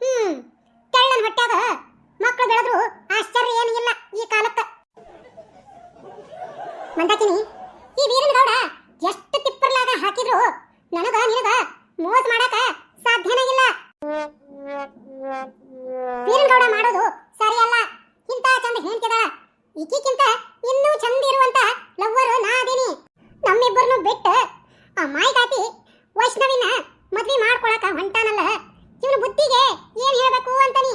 ಹ್ಮ್. ತೆಳ್ಳನ್ ಹೊಟ್ಟ್ಯಾಗ ಮಕ್ಕಳು ಬೆಳೆದ್ರು ಆಶ್ಚರ್ಯ ಏನು ಇಲ್ಲ ಈ ಕಾಲಕ್ಕ. ಮಂದಾಕಿನಿ, ಈ ವೀರನ ಗೌಡ ಎಷ್ಟು ತಿಪ್ಪರ್ಲಾಗ ಹಾಕಿದ್ರು ನನಗ ನಿನಗ ಮೋಸ ಮಾಡಾಕ ಸಾಧ್ಯನೇ ಇಲ್ಲ. ವೀರನ ಗೌಡ ಮಾಡೋದು ಸರಿಯಲ್ಲ. ಇಂತ ಚಂದ ಹೇಳ್ತಿದಾಳ ಈಕಿಕ್ಕಿಂತ ಇನ್ನೂ ಚಂದ ಇರುವಂತ ಲವ್ವರು ನಾ ಅದೀನಿ. ನಮ್ಮಿಬ್ಬರನ್ನು ಬಿಟ್ಟು ಆ ಮಾಯಿಗಾತಿ ವೈಷ್ಣವಿನ ಮದ್ವೆ ಮಾಡ್ಕೊಳಕ ಹೊಂಟಾನಲ್ಲ. ಇವನ ಬುದ್ಧಿಗೆ ಏನ್ ಹೇಳ್ಬೇಕು ಅಂತಾನಿ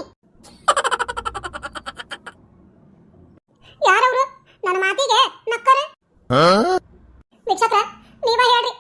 ಯಾರವ್ರು? ನನ್ನ ಮಾತಿಗೆ ನಕ್ಕರೆ? ವೀಕ್ಷಕ್ರ ನೀವ ಹೇಳ್ರಿ.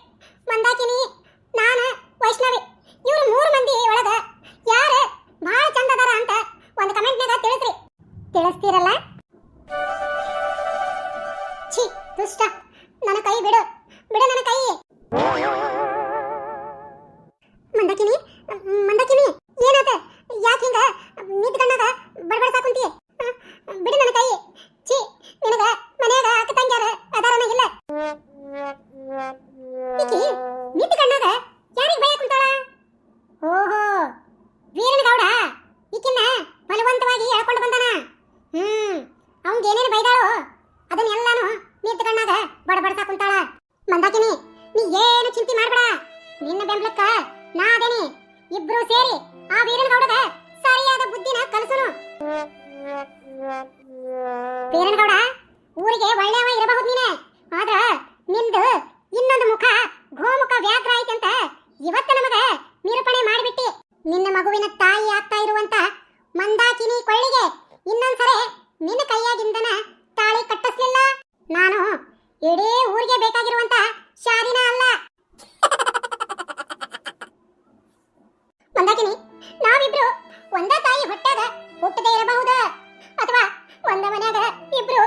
ಕಣ್ಣಾಗ ಬಡಬಡ್ತಾ ಕುಂತಾಳ. ಮಂದಾಕಿನಿ, ನೀ ಏನು ಚಿಂತೆ ಮಾಡಬೇಡ. ನಿನ್ನ ಬೆಂಬಲಕ್ಕ ನಾ ಅದೇನಿ. ಇಬ್ರು ಸೇರಿ ಆ ವೀರನ ಗೌಡದ ಸರಿಯಾದ ಬುದ್ಧಿನ ಕಲಸನು. ವೀರನ ಗೌಡ ಊರಿಗೆ ಒಳ್ಳೆಯವ ಇರಬಹುದು ನೀನೆ. ಆದ್ರ ನಿಂದು ಇನ್ನೊಂದು ಮುಖ ಗೋಮುಖ ವ್ಯಾಘ್ರ ಐತಂತ ಇವತ್ತ ನಮಗ ಹೊಟ್ಟಾಗ ಹುಟ್ಟದೇ ಇರಬಹುದು. ಅಥವಾ ಒಂದ ಮನ್ಯಾಗ ಇಬ್ರು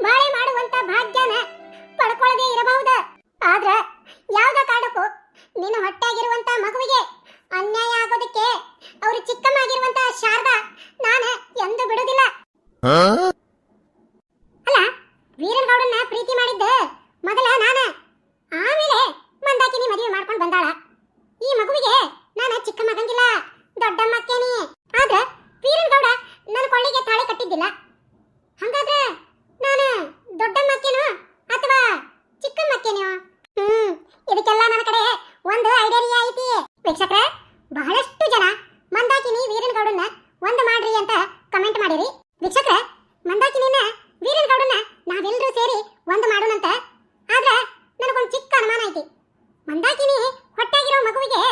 ಬಾಳೆ ಮಾಡುವಂತ ಭಾಗ್ಯನ ಪಡ್ಕೊಳ್ಳದೆ ಇರಬಹುದು. ಆದ್ರ ಯಾವ್ದ ಕಾರಣಕ್ಕೂ ನಿನ್ನ ಹೊಟ್ಟಾಗಿರುವಂತ ಮಗುವಿಗೆ ಅನ್ಯಾಯ ಆಗೋದಕ್ಕೆ ಅವ್ರು ಚಿಕ್ಕಮ್ಮಾಗಿರುವಂತ ಶಾರದಾ ನಾನು ಎಂದು ಬಿಡುದಿಲ್ಲ ಅಲ್ಲ ವೀರನಗೌಡನ್ನ ಪ್ರೀತಿ ಮಾಡಿದ್ದ ಮೊದಲ ನಾನ ಆಮೇಲೆ ಮಂದಾಕಿನಿ ಮದುವೆ ಮಾಡ್ಕೊಂಡು ಬಂದಾಳ ಈ ಮಗುವಿಗೆ ನಾನು ಚಿಕ್ಕ ಮಗಂಗಿಲ್ಲ ದೊಡ್ಡಮ್ಮ ಅಕ್ಕೇನಿ ಆದ್ರ ವೀರನಗೌಡ ನನ್ನ ಕೊಳ್ಳಿಗೆ ತಾಳಿ ಕಟ್ಟಿದ್ದಿಲ್ಲ ಹಂಗಾದ್ರೆ ನಾನು ದೊಡ್ಡಮ್ಮ ಅಕ್ಕೇನೋ ಅಥವಾ ಚಿಕ್ಕಮ್ಮ ಅಕ್ಕೇನೋ ಹ್ಮ್ ಇದಕ್ಕೆಲ್ಲ ನನ್ನ ಕಡೆ ಒಂದು ಐಡಿಯಾ ಐತಿ ವೀಕ್ಷಕರ ಬಹಳಷ್ಟು ಜನ ಮಂದಾಕಿನಿ ವೀರನಗೌಡನ್ನ ಒಂದು ಮಾಡ್ರಿ ಅಂತ ಕಮೆಂಟ್ ಮಾಡಿರಿ. ವೀಕ್ಷಕರ ಮಂದಾಕಿನಿನ ವೀರನಗೌಡನ್ನ ನಾವೆಲ್ಲರೂ ಸೇರಿ ಒಂದು ಮಾಡೋಣಂತ, ಆದ್ರೆ ನನಗೊಂದು ಚಿಕ್ಕ ಅನುಮಾನ ಐತಿ. ಮಂದಾಕಿನಿ ಹೊಟ್ಟೆಗಿರೋ ಮಗುವಿಗೆ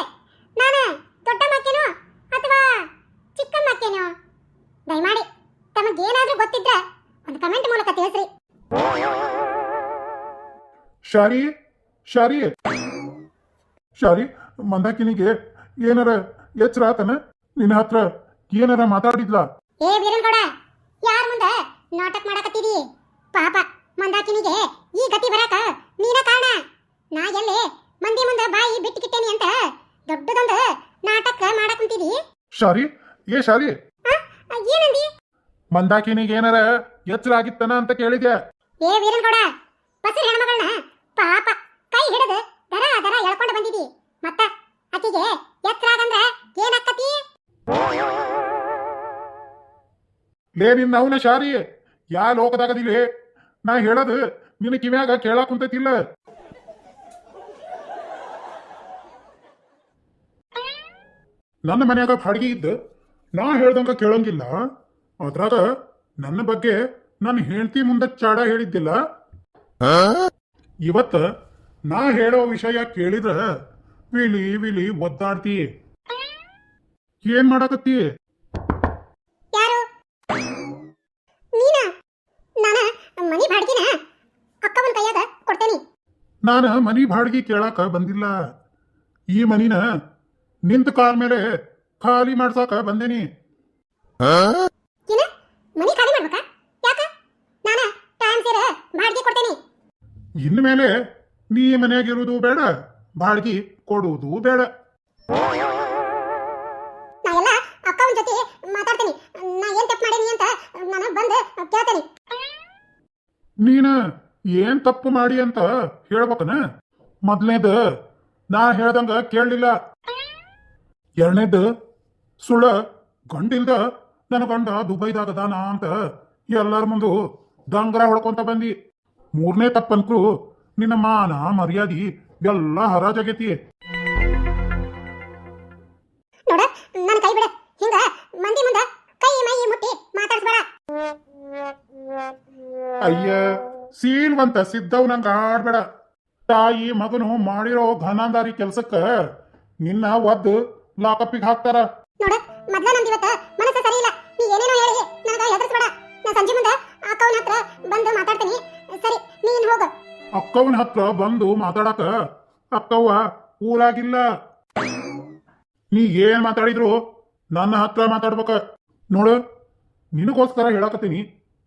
ನಾನು ದೊಡ್ಡ ಮಕ್ಕೇನೋ ಅಥವಾ ಚಿಕ್ಕ ಮಕ್ಕೇನೋ ದಯಮಾಡಿ ತಮಗೇನಾದ್ರೂ ಗೊತ್ತಿದ್ರೆ ಒಂದು ಕಮೆಂಟ್ ಮೂಲಕ ತಿಳಿಸ್ರಿ. ಶಾರಿ ಶಾರಿ. ಶಾರಿ ಮಂದಾಕಿನಿಗೆ ಏನಾರ ಎಚ್ಚರ ಆತನ? ನಿನ್ನ ಹತ್ರ ಏನಾರ ಮಾತಾಡಿದ್ಲ? ಏ ವೀರನ್ಗೌಡ ಯಾರ ಮುಂದೆ ನಾಟಕ ಮಾಡಕತ್ತಿದಿ ಪಾಪ ಮಂದಾಕಿನಿಗೆ ಈ ಗತಿ ಬರಾಕ ನೀನ ಕಾರಣ. ನಾ ಎಲ್ಲೇ ಮಂದಿ ಮುಂದೆ ಬಾಯಿ ಬಿಟ್ಟಿಕಿಟ್ಟೇನಿ ಅಂತ ದೊಡ್ಡದೊಂದು ನಾಟಕ ಮಾಡಕ್ ಕುಂತಿದಿ ಶಾರಿ ಏ ಶಾರಿ? ಏನಂದಿ? ಮಂದಾಕಿನಿಗೆ ಏನಾರ ಎಚ್ಚರ ಆಗಿತ್ತನ ಅಂತ ಕೇಳಿದ್ಯಾ? ಏ ವೀರನ್ಗೌಡ ಪಸಿ ಹೆಣ್ಮಗಳನ್ನ ಪಾಪ ಕೈ ಹಿಡಿದು ದರ ದರ ಎಳ್ಕೊಂಡು ಬಂದಿದಿ. ಮತ್ತ ಆಕಿಗೆ ಎತ್ತರ ಆಗಂದ್ರ ಏನಾಕತಿ ಲೇ ನಿನ್ನ ಅವನ ಶಾರಿ ಯಾ ಲೋಕದಾಗದಿಲ್ಲ ನಾ ಹೇಳೋದು ನಿನ್ನ ಕಿವ್ಯಾಗ ಕೇಳಾಕ ಕುಂತೈತಿಲ್ಲ. ನನ್ನ ಮನ್ಯಾಗ ಬಾಡಿಗೆ ಇದ್ದ ನಾ ಹೇಳ್ದಂಗ ಕೇಳಂಗಿಲ್ಲ. ಅದ್ರಾಗ ನನ್ನ ಬಗ್ಗೆ ನನ್ನ ಹೆಂಡತಿ ಮುಂದೆ ಚಾಡ ಹೇಳಿದ್ದಿಲ್ಲ. ಇವತ್ತ ನಾ ಹೇಳೋ ವಿಷಯ ಕೇಳಿದ್ರ ವಿಲಿ ವಿಲಿ ಒದ್ದಾಡ್ತಿ. ಏನ್ ಮಾಡಾಕತ್ತಿ? ಯಾರು? ನೀನಾ? ನಾನ ಮನಿ ಬಾಡ್ಗಿನ? ಅಕ್ಕವನ್ ಕೈಯಾಗ ಕೊಡ್ತೇನಿ. ನಾನು ಮನಿ ಬಾಡಿಗೆ ಕೇಳಾಕ ಬಂದಿಲ್ಲ. ಈ ಮನಿನ ನಿಂತ ಕಾಲ್ ಮೇಲೆ ಖಾಲಿ ಮಾಡ್ಸಾಕ ಬಂದೇನಿ. ಏನ? ಮನಿ ಖಾಲಿ ಮಾಡ್ಬೇಕಾ? ಯಾಕ? ನಾನ ಟೈಮ್ ಸೇರ ಬಾಡ್ಗಿ ಕೊಡ್ತೇನಿ. ಇನ್ಮೇಲೆ ನೀ ಮನ್ಯಾಗಿರುವುದು ಬೇಡ. ಬಾಡಿಗೆ ಕೊಡುವುದು ಬೇಡ. ನಾ ಅಕ್ಕವನ್ ಜೊತೆ ಮಾತಾಡ್ತೇನಿ. ನಾ ಏನ್ ತಪ್ಪು ಮಾಡೀನಿ ಅಂತ ನಾನು ಬಂದು ಕೇಳ್ತೇನಿ. ನೀನ ಏನ್ ತಪ್ಪು ಮಾಡಿ ಅಂತ ಹೇಳ್ಬೇಕನ? ಮೊದಲನೇದ ನಾ ಹೇಳ್ದಂಗ ಕೇಳಲಿಲ್ಲ. ಎರಡನೇದು ಸುಳ್ಳ ಗಂಡಿಲ್ದ ನನ್ನ ಗಂಡ ದುಬೈದಾಗ ಅದಾನ ಅಂತ ಎಲ್ಲರ ಮುಂದು ದಂಗರ ಹೊಡ್ಕೊಂತ ಬಂದಿ. ಮೂರನೇ ತಪ್ಪನ್ಕು ನಿನ್ನ ಮಾನ ಮರ್ಯಾದಿ ಎಲ್ಲ ಹರಾಜಾಗೈತಿ ನೋಡ ನನ್ನ ಕೈ ಬಿಡ. ಹಿಂಗ ಮಂದಿ ಮುಂದ ಕೈ ಮೈ ಮುಟ್ಟಿ ಮಾತಾಡ್ಸ್ಬೇಡ. ಅಯ್ಯ ಸೀಲ್ವಂತ ಸಿದ್ದವ್ ನಂಗ ಆಡ್ಬೇಡ. ತಾಯಿ ಮಗನು ಮಾಡಿರೋ ಘನಾಂದಾರಿ ಕೆಲ್ಸಕ್ಕ ನಿನ್ನ ಒದ್ದು ಲಾಕಪ್ಪಿಗೆ ಹಾಕ್ತಾರ. ನೋಡ ಮೊದ್ಲ ನಂದು ಇವತ್ತ ಮನಸ್ಸು ಸರಿ ಇಲ್ಲ. ನೀ ಏನೇನೋ ಹೇಳಿ ನನಗ ಹೆದರ್ಸ್ಬೇಡ. ನಾ ಸಂಜೆ ಆ ಅಕ್ಕವನ ಹತ್ರ ಬಂದು ಮಾತಾಡ್ತೀನಿ. ಸರಿ ನೀನ್ ಹೋಗ. ಅಕ್ಕವನ ಹತ್ರ ಬಂದು ಮಾತಾಡಕ ಅಕ್ಕವ್ವ ಊರಾಗಿಲ್ಲ ನೀ ಏನ್ ಮಾತಾಡಿದ್ರು ನನ್ನ ಹತ್ರ ಮಾತಾಡ್ಬೇಕ. ನೋಡು, ನಿನಗೋಸ್ಕರ ಹೇಳಕತ್ತೀನಿ.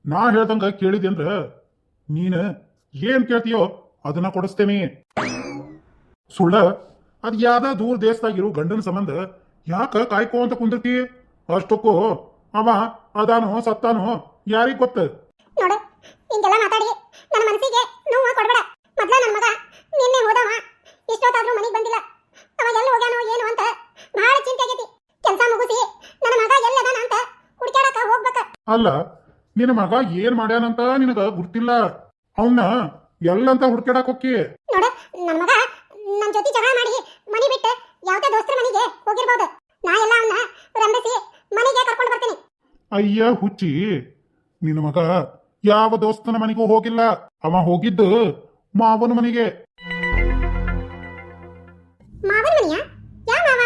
ನಾ ಹೇಳ್ದಂಗ ಕೇಳಿದೆ ಅಂದ್ರ ನೀನು ಏನ್ ಕೇಳ್ತೀಯೋ ಅದನ್ನ ಕೊಡಿಸ್ತೇನೆ ಸುಳ್ಳ, ಅದ್ ಯಾವ್ದ ದೂರ ದೇಶದಾಗಿರೋ ಗಂಡನ ಸಂಬಂಧ ಯಾಕ ಕಾಯ್ಕೋ ಅಂತ ಕುಂದಿರ್ತಿ? ಅಷ್ಟಕ್ಕೂ ಅವ ಅದಾನೋ ಸತ್ತಾನೋ ಯಾರಿಗ್ ಗೊತ್ತ? ನೋಡು, ಹಿಂಗೆಲ್ಲ ಮಾತಾಡಿ, ನನ್ನ ಮನಸ್ಸಿಗೆ ನೋವು ಕೊಡ್ಬೇಡ. ಮೊದ್ಲ ನನ್ನ ಮಗ ನಿನ್ನೆ ಹೋದವ. ಇಷ್ಟೊತ್ತಾದ್ರೂ ಮನೆಗೆ ಬಂದಿಲ್ಲ. ಅವ ಎಲ್ಲಿ ಹೋಗ್ಯಾನೋ ಏನು ಅಂತ ಬಹಳ ಚಿಂತೆ ಆಗೈತಿ. ಕೆಲಸ ಮುಗಿಸಿ ನನ್ನ ಮಗ ಎಲ್ಲದಾನ ಅಂತ ಹುಡುಕ್ಯಾಡಕ ಹೋಗ್ಬೇಕ. ಅಲ್ಲ ನಿನ್ನ ಮಗ ಏನ್ ಮಾಡ್ಯಾನಂತ ನಿನಗ ಗುರ್ತಿಲ್ಲ ಅವನ್ನ ಎಲ್ಲಂತ ಹುಡ್ಕ್ಯಾಡಕ್ ಹೋಕ್ಕಿ? ನೋಡು ನನ್ನ ಮಗ ನನ್ನ ಜೊತೆ ಜಗಳ ಮಾಡಿ ಮನಿ ಬಿಟ್ಟು ಯಾವ್ದೇ ದೋಸ್ತರ ಮನೆಗೆ ಹೋಗಿರ್ಬೋದು. ನಾ ಎಲ್ಲ ಅವನ್ನ ರಂಭಿಸಿ ಮನೆಗೆ ಕರ್ಕೊಂಡು ಬರ್ತೀನಿ. ಅಯ್ಯ ಹುಚ್ಚಿ ನಿನ್ನ ಮಗ ಯಾವ ದೋಸ್ತನ ಮನೆಗೂ ಹೋಗಿಲ್ಲ? ಅವ ಹೋಗಿದ್ದು ಮಾವನ ಮನೆಗೆ. ಮಾವನ ಮನೆಯ? ಯಾ ಮಾವ?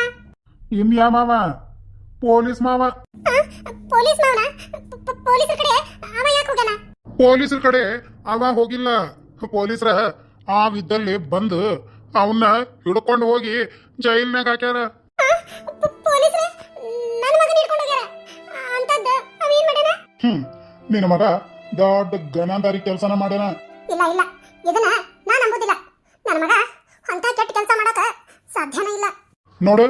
ಮಾವ? ಪೊಲೀಸ್ ಮಾವ. ಪೊಲೀಸ್ ಮಾವನ? ಪೊಲೀಸರ ಕಡೆ ಅವ ಯಾಕೆ ಪೊಲೀಸರ ಕಡೆ ಅವ ಹೋಗಿಲ್ಲ. ಪೊಲೀಸರ ಆ ವಿದ್ದಲ್ಲಿ ಬಂದು ಅವನ್ನ ಹಿಡ್ಕೊಂಡು ಹೋಗಿ ಜೈಲ್ನಾಗ ಹಾಕ್ಯಾರ. ಹ್ಮ್ ನಿನ್ನ ಮಗ ದೊಡ್ಡ ಗನಾಂದಾರಿ ಕೆಲಸನ ಮಾಡ್ಯಾನ. ಇಲ್ಲ ಇಲ್ಲ. ಇದನ್ನ ನಾನು ನಂಬೋದಿಲ್ಲ. ನನ್ನ ಮಗ ಅಂತ ಕೆಟ್ಟ ಕೆಲಸ ಮಾಡಕ ಸಾಧ್ಯನೇ ಇಲ್ಲ. ನೋಡು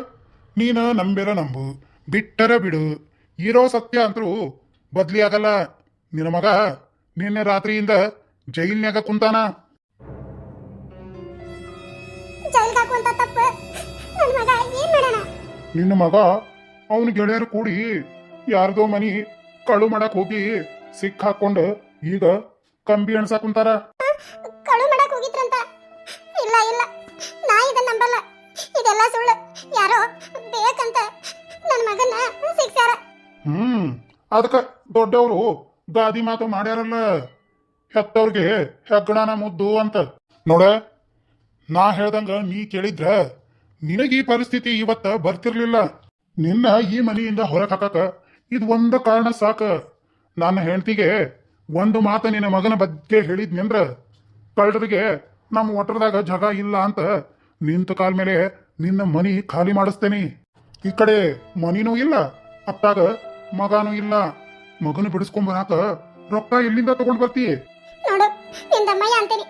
ನೀನು ನಂಬಿರ ನಂಬು. ಬಿಟ್ಟರ ಬಿಡು. ಇರೋ ಸತ್ಯ ಅಂತರೂ ಬದ್ಲಿ ಆಗಲ್ಲ. ನಿನ್ನ ಮಗ ನಿನ್ನೆ ರಾತ್ರಿಯಿಂದ ಜೈಲ್ನ್ಯಾಗ ಕುಂತಾನ. ಜೈಲ್ಗೆ ಹಾಕುವಂತ ತಪ್ಪು. ನನ್ನ ಮಗ ಏನ್ ಮಾಡ್ಯಾನ ನಿನ್ನ ಮಗ ಅವನ ಗೆಳೆಯರು ಕೂಡಿ ಯಾರ್ದೋ ಮನಿ ಕಳು ಮಾಡಕ್ ಹೋಗಿ ಸಿಕ್ಕಾಕೊಂಡು ಈಗ ಕಂಬಿ ಅಣಸಾ ಕುಂತಾರ? ಕಳು ಮಾಡಕ್ ಹೋಗಿದ್ರಂತ. ಇಲ್ಲ ಇಲ್ಲ. ನಾ ಇದನ್ನ ನಂಬಲ್ಲ. ಇದೆಲ್ಲ ಸುಳ್ಳು. ಯಾರೋ ಬೇಕಂತ ನನ್ನ ಮಗನ ಹ್ಮ್ ಅದಕ್ಕ ದೊಡ್ಡವರು ಗಾದಿ ಮಾತು ಮಾಡ್ಯಾರಲ್ಲ. ಹೆತ್ತವ್ರಿಗೆ ಹೆಗ್ಗಣನ ಮುದ್ದು ಅಂತ. ನೋಡ ನಾ ಹೇಳ್ದಂಗ ನೀ ಕೇಳಿದ್ರ ನಿನಗೆ ಈ ಪರಿಸ್ಥಿತಿ ಇವತ್ತ ಬರ್ತಿರ್ಲಿಲ್ಲ. ನಿನ್ನ ಈ ಮನೆಯಿಂದ ಹೊರಗೆ ಹಾಕಕ ಇದು ಒಂದು ಕಾರಣ ಸಾಕ. ನನ್ನ ಹೆಂಡತಿಗೆ ಒಂದು ಮಾತು ನಿನ್ನ ಮಗನ ಬಗ್ಗೆ ಹೇಳಿದ್ನಂದ್ರ ಕಳ್ಳರಿಗೆ ನಮ್ಮ ಒಟ್ಟರದಾಗ ಜಗ ಇಲ್ಲ ಅಂತ ನಿಂತ ಕಾಲ ಮೇಲೆ ನಿನ್ನ ಮನಿ ಖಾಲಿ ಮಾಡಿಸ್ತೇನೆ. ಈ ಕಡೆ ಮನಿನೂ ಇಲ್ಲ ಅತ್ತಾಗ ಮಗನೂ ಇಲ್ಲ. ಮಗನ ಬಿಡಿಸ್ಕೊಂಡ್ ಬರಾಕ ರೊಕ್ಕ ಎಲ್ಲಿಂದ ತಗೊಂಡ್ ಬರ್ತಿ? ನೋಡು ನಿಂದಮ್ಮಯ್ಯ ಅಂತೀನಿ.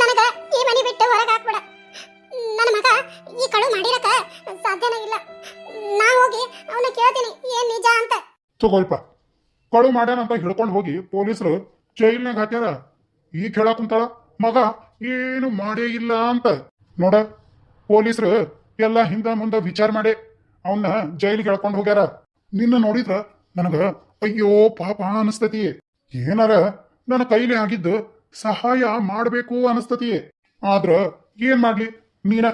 ನನಗ ಈ ಮನಿ ಬಿಟ್ಟು ಹೊರಗೆ ಹಾಕ್ಬೇಡ. ನನ್ನ ಮಗ ಈ ಕಳು ಮಾಡಿರಕ ಸಾಧ್ಯನೇ ಇಲ್ಲ. ನಾ ಹೋಗಿ ಅವನ ಕೇಳ್ತೀನಿ ಏನ್ ನಿಜ ಅಂತ. ತಗೋಲ್ಪ ಕಳು ಮಾಡ್ಯಾನ ಅಂತ ಹಿಡ್ಕೊಂಡು ಹೋಗಿ ಪೊಲೀಸರು ಜೈಲ್ನಾಗ ಹಾಕ್ಯಾರ. ಈಗ ಹೇಳಕ್ ಕುಂತಾಳ, ಮಗ, ಏನು ಮಾಡೇ ಇಲ್ಲ ಅಂತ. ನೋಡ, ಪೊಲೀಸರು ಎಲ್ಲ ಹಿಂದ ಮುಂದೆ ವಿಚಾರ ಮಾಡಿ ಅವನ್ನ ಜೈಲಿಗೆ ಎಳ್ಕೊಂಡು ಹೋಗ್ಯಾರ. ನಿನ್ನ ನೋಡಿದ್ರ ನನಗ ಅಯ್ಯೋ ಪಾಪ ಅನಸ್ತತಿ. ಏನಾರ ನನ್ನ ಕೈಲಿ ಆಗಿದ್ದು ಸಹಾಯ ಮಾಡಬೇಕು ಅನಸ್ತತಿ. ಆದ್ರ ಏನ್ ಮಾಡ್ಲಿ, ನೀನ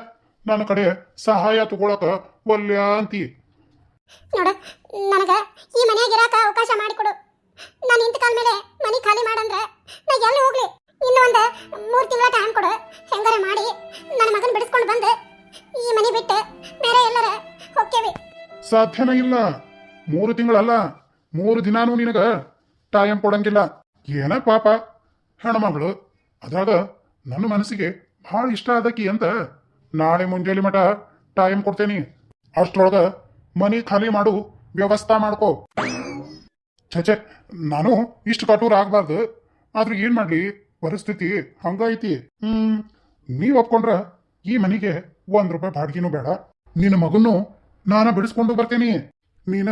ನನ್ನ ಕಡೆ ಸಹಾಯ ತಗೊಳಕ ಒಲ್ಯ ಅಂತಿ. ನೋಡು, ನನಗೆ ಈ ಮನೆಯಾಗ ಇರಾಕ ಅವಕಾಶ ಮಾಡಿಕೊಡು. ನಾನು ಇಂತ ಕಾಲ ಮೇಲೆ ಮನೆ ಖಾಲಿ ಮಾಡಂದ್ರೆ ನಾ ಎಲ್ಲಿ ಹೋಗ್ಲಿ? ಇನ್ನು ಒಂದು ಮೂರು ತಿಂಗಳ ಟೈಮ್ ಕೊಡು. ಹೆಂಗಾರ ಮಾಡಿ ನನ್ನ ಮಗನ ಬಿಡಿಸ್ಕೊಂಡು ಬಂದು ಈ ಮನೆ ಬಿಟ್ಟು ಬೇರೆ ಎಲ್ಲರ ಹೋಗ್ತೇವೆ ಸಾಧ್ಯನೇ ಇಲ್ಲ. ಮೂರು ತಿಂಗಳಲ್ಲ, ಮೂರು ದಿನಾನೂ ನಿನಗ ಟೈಮ್ ಕೊಡಂಗಿಲ್ಲ. ಏನ ಪಾಪ? ಹೆಣ್ಮಗಳು ಅದಾದ ನನ್ನ ಮನಸ್ಸಿಗೆ ಭಾಳ ಇಷ್ಟ ಆದಕಿ ಅಂತ ನಾಳೆ ಮುಂಜಾನೆ ಮಟ ಟೈಮ್ ಕೊಡ್ತೇನಿ. ಅಷ್ಟ್ರೊಳಗ ಮನಿ ಖಾಲಿ ಮಾಡು, ವ್ಯವಸ್ಥೆ ಮಾಡ್ಕೋ. ಛೆ ನಾನು ಇಷ್ಟು ಕಟೂರ್ ಆಗ್ಬಾರ್ದು. ಆದ್ರೆ ಏನ್ ಮಾಡ್ಲಿ? ಪರಿಸ್ಥಿತಿ ಹಂಗೈತಿ ಹ್ಮ್, ನೀವ್ ಒಪ್ಕೊಂಡ್ರ ಈ ಮನಿಗೆ ಒಂದ್ ರೂಪಾಯಿ ಬಾಡ್ಗಿನೂ ಬೇಡ. ನಿನ್ನ ಮಗನ್ನು ನಾನ ಬಿಡಿಸ್ಕೊಂಡು ಬರ್ತೇನಿ. ನೀನ,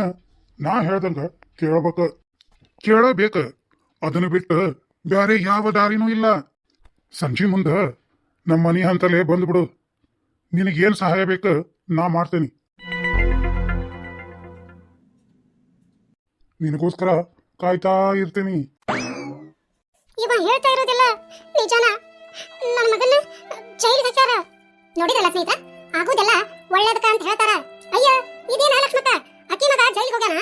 ನಾ ಹೇಳ್ದಂಗ ಕೇಳಬೇಕ. ಕೇಳಬೇಕ. ಅದನ್ನ ಬಿಟ್ಟು ಬ್ಯಾರೆ ಯಾವ ದಾರಿನೂ ಇಲ್ಲ. ಸಂಜೆ ಮುಂದೆ ನಮ್ಮ ಮನೆ ಹಂತಲೇ ಬಂದ್ಬಿಡು. ನಿನಗೇನು ಸಹಾಯ ಬೇಕು, ನಾ ಮಾಡ್ತೇನೆ. ನಿನಗೋಸ್ಕರ ಕಾಯ್ತಾ ಇರ್ತೀನಿ. ಇವ ಹೇಳ್ತಾ ಇರೋದಿಲ್ಲ ನಿಜಾನ? ನನ್ನ ಮಗನ ಜೈಲಿಗೆ ಹಾಕ್ಯಾರ. ನೋಡಿದಲ್ಲ ಸ್ನೇಹಿತ? ಆಗೋದೆಲ್ಲ ಒಳ್ಳೇದಕ್ಕ ಅಂತ ಹೇಳ್ತಾರ. ಅಯ್ಯ ಇದೇನ ಲಕ್ಷ್ಮಕ್ಕ ಅಕ್ಕಿ ಮಗ ಜೈಲಿಗೆ ಹೋಗ್ಯಾನ?